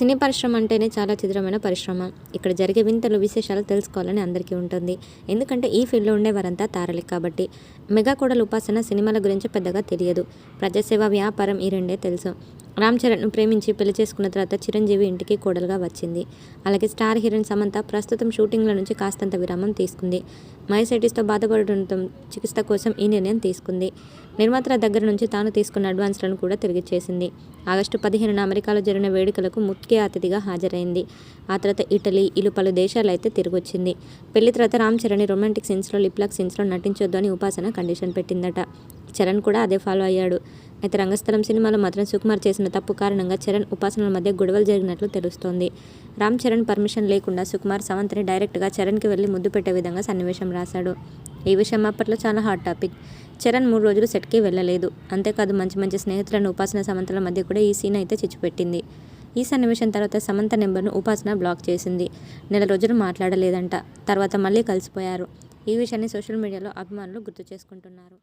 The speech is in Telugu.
సినీ పరిశ్రమ అంటేనే చాలా చిత్రమైన పరిశ్రమ. ఇక్కడ జరిగే వింతలు విశేషాలు తెలుసుకోవాలని అందరికీ ఉంటుంది. ఎందుకంటే ఈ ఫీల్డ్లో ఉండేవారంతా తారలే కాబట్టి. మెగా కోడలు ఉపాసన సినిమాల గురించి పెద్దగా తెలియదు. ప్రజాసేవ వ్యాపారం ఈ రెండే తెలుసు. రామ్ చరణ్ను ప్రేమించి పెళ్ళి చేసుకున్న తర్వాత చిరంజీవి ఇంటికి కోడలుగా వచ్చింది. అలాగే స్టార్ హీరోయిన్ సమంత ప్రస్తుతం షూటింగ్ల నుంచి కాస్తంత విరామం తీసుకుంది. మైసైటిస్తో బాధపడటంతో చికిత్స కోసం ఈ నిర్ణయం తీసుకుంది. నిర్మాతల దగ్గర నుంచి తాను తీసుకున్న అడ్వాన్స్లను కూడా తిరిగిచ్చేసింది ఆగస్టు పదిహేనున అమెరికాలో జరిగిన వేడుకలకు ముఖ్య అతిథిగా హాజరైంది. ఆ తర్వాత ఇటలీ ఇలు పలు దేశాలు అయితే తిరిగొచ్చింది. పెళ్ళి తర్వాత రామ్ చరణ్ రొమాంటిక్ సీన్స్లో లిప్లాక్ సీన్స్లో నటించొద్దు అని ఉపాసన కండిషన్ పెట్టిందట. చరణ్ కూడా అదే ఫాలో అయ్యాడు. అయితే రంగస్థలం సినిమాలో మాత్రం సుకుమార్ చేసిన తప్పు కారణంగా చరణ్ ఉపాసనల మధ్య గొడవలు జరిగినట్లు తెలుస్తోంది. రామ్ చరణ్ పర్మిషన్ లేకుండా సుకుమార్ సవంత్ని డైరెక్ట్గా చరణ్కి వెళ్ళి ముద్దు పెట్టే విధంగా సన్నివేశం రాశాడు. ఈ విషయం అప్పట్లో చాలా హాట్ టాపిక్. చరణ్ మూడు రోజులు సెట్కి వెళ్ళలేదు. అంతేకాదు మంచి మంచి స్నేహితులను ఉపాసన సమంతల మధ్య కూడా ఈ సీన్ అయితే చిచ్చుపెట్టింది. ఈ సన్నివేశం తర్వాత సమంత నెంబర్ను ఉపాసన బ్లాక్ చేసింది. నెల రోజులు మాట్లాడలేదంట. తర్వాత మళ్ళీ కలిసిపోయారు. ఈ విషయాన్ని సోషల్ మీడియాలో అభిమానులు గుర్తు చేసుకుంటున్నారు.